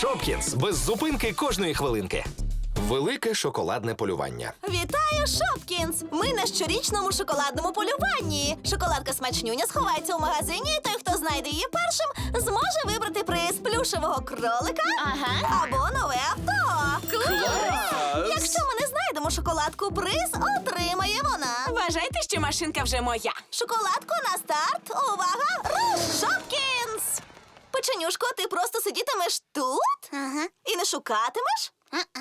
Шопкінс без зупинки кожної хвилинки. Велике шоколадне полювання. Вітаю, Шопкінс! Ми на щорічному шоколадному полюванні. Шоколадка смачнюня сховається у магазині, і той, хто знайде її першим, зможе вибрати приз плюшевого кролика Ага. або нове авто. Клас! Якщо ми не знайдемо шоколадку, приз отримає вона. Вважайте, що машинка вже моя. Шоколадку на старт. Увага! Печенюшко, ти просто сидітимеш тут Ага. і не шукатимеш? А-а.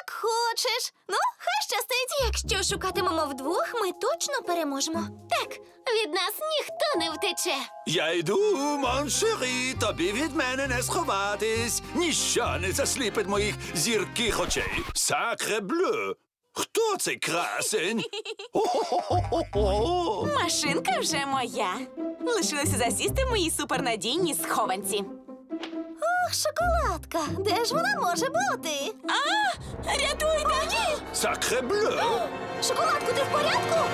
Як хочеш. Ну, хай щастить. Якщо шукатимемо вдвох, ми точно переможемо. Так, від нас ніхто не втече. Я йду, моншері, тобі від мене не сховатись. Ніщо не засліпить моїх зірких очей. Сакре блю. Хто цей красень? Машинка вже моя. Лишилося засісти в моїй супернадійній схованці. Ох, шоколадка. Де ж вона може бути? А! Рятуйте! Сакребле! Шоколадку, ти в порядку?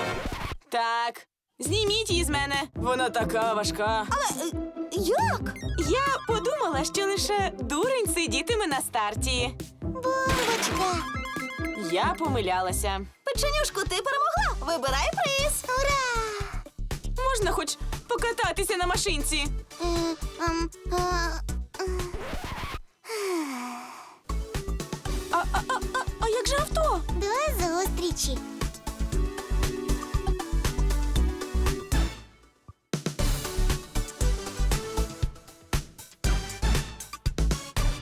Так, зніміть її з мене. Вона така важка. Але е, як? Я подумала, що лише дурень сидітиме на старті. Бомбочка. Я помилялася. Печенюшку, ти перемогла. Вибирай приз. Ура! Можна хоч покататися на машинці. А, а, а, а, а як же авто? До зустрічі.